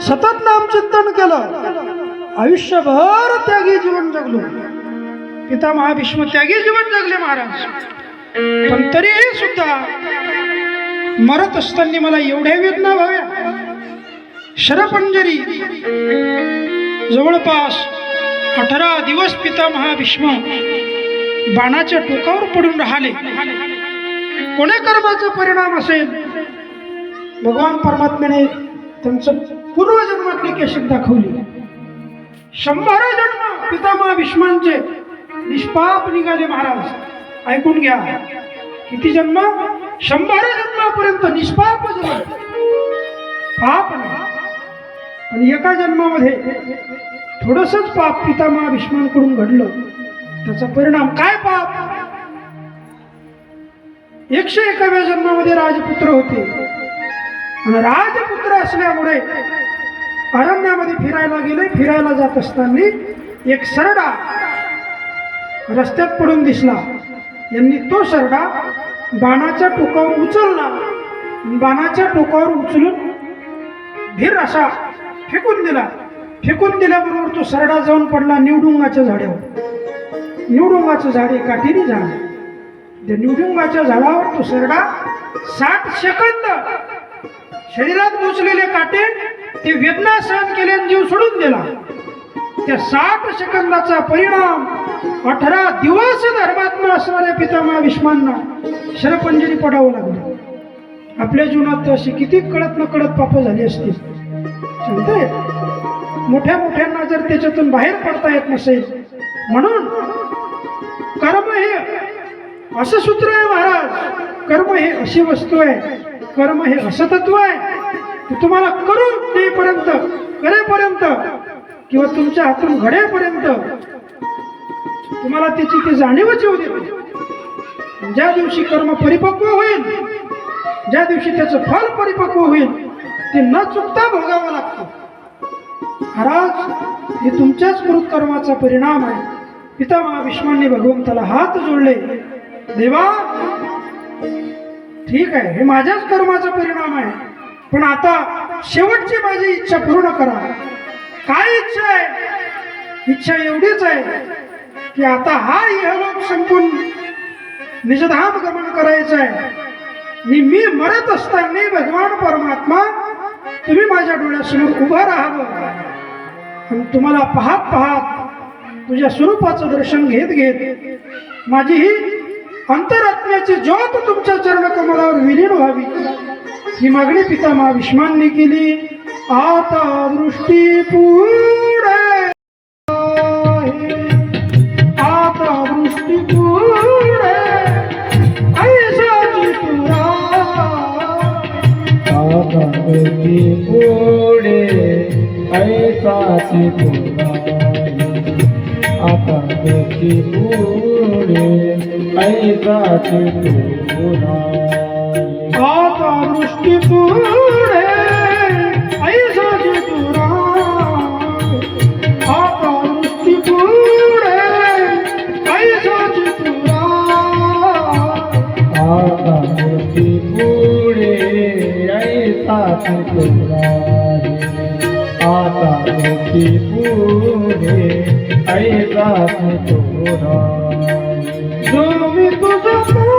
सतत नामचिंतन केलं. आयुष्यभर त्यागी जीवन जगलो. पिता महाभीष्म त्यागी जीवन जगले महाराज. पण तरीही सुद्धा मरत असताना मला एवढ्या वेदना व्हाव्या. शरपंजरी जवळपास अठरा दिवस पिता महाभीष्म बाणाच्या टोकावर पडून राहिले. कोण्या कर्माचा परिणाम असेल? भगवान परमात्म्याने त्यांचं पूर्वजन्मातली केशक दाखवली. शंभर जन्म पितामह भीष्मांचे निष्पाप निघाले महाराज. ऐकून घ्या. किती जन्म? शंभर जन्मापर्यंत निष्पाप जन्म पाप नाही. एका जन्मामध्ये थोडसच पाप पितामह भीष्मांकडून घडलं. त्याचा परिणाम काय पाप? एकशे एकाव्या जन्मामध्ये राजपुत्र होते. आणि राजपुत्र असल्यामुळे अरण्यामध्ये फिरायला गेले फिरायला जात असताना एक सरडा रस्त्यात पडून दिसला. यांनी तो सरडा बाणाच्या टोकावर उचलला. बाणाच्या टोकावर उचलून भीर असा फेकून दिला. फेकून दिल्याबरोबर तो सरडा जाऊन पडला निवडुंगाच्या झाडावर. निवडुंगाचं झाड हे काठीने झाड त्या निवडुंगाच्या झाडावर तो सरडा साठ सेकंद शरीरात घुसलेले काटे ते वेदना सहन केले जीव सोडून दिला. त्या साठ सेकंदाचा परिणाम अठरा दिवस धर्मात्मा असणाऱ्या पितामहा विष्मांना शरपंजरी पडावं लागलं. आपल्या जीवनात अशी किती कळत न कळत पाप झाली असतील. सांगताय मोठ्या मोठ्यांना जर त्याच्यातून बाहेर पडता येत नसेल म्हणून कर्म हे असं सूत्र आहे महाराज. कर्म हे अशी वस्तू आहे. कर्म हे असं तत्व आहे. तुम्हाला करून देईपर्यंत करेपर्यंत किंवा तुमच्या हातून घडेपर्यंत तुम्हाला त्याची ती जाणीवच येऊ दे. ज्या दिवशी कर्म परिपक्व होईल ज्या दिवशी त्याचं फल परिपक्व होईल ते न चुकता भोगावं लागतं. महाराज हे तुमच्याच कृतकर्माचा परिणाम आहे. पितामहा भीष्मांनी भगवंताला हात जोडले. देवा ठीक आहे हे माझ्याच कर्माचा परिणाम आहे. पण आता शेवटची माझी इच्छा पूर्ण करा. काय इच्छा आहे? इच्छा एवढीच आहे की आता हा इहलोक संपून निजधाम गमन करायचं आहे. मी मी मरत असताना भगवान परमात्मा तुम्ही माझ्या डोळ्यासमोर उभं राहावं. आणि तुम्हाला पाहत पाहत तुझ्या स्वरूपाचं दर्शन घेत घेत माझी ही अंतरात्म्याची ज्योत तुमच्या चरणकमलावर विलीन व्हावी. ही मागणी पिता भीष्मांनी केली आता दृष्टी पुढे आता दृष्टी पुढे ऐसाची तुरा आकांती पुढे ऐसाची पुराई आकांती पुढे ऐसाची पुराई आता दृष्टी पुढे ऐसाची तुरा आता दृष्टी पुढे ऐसाची तुरा आकांती पुढे ऐसाची पुराई आकांती पुढे ऐसाची पुराई जो मी तुझं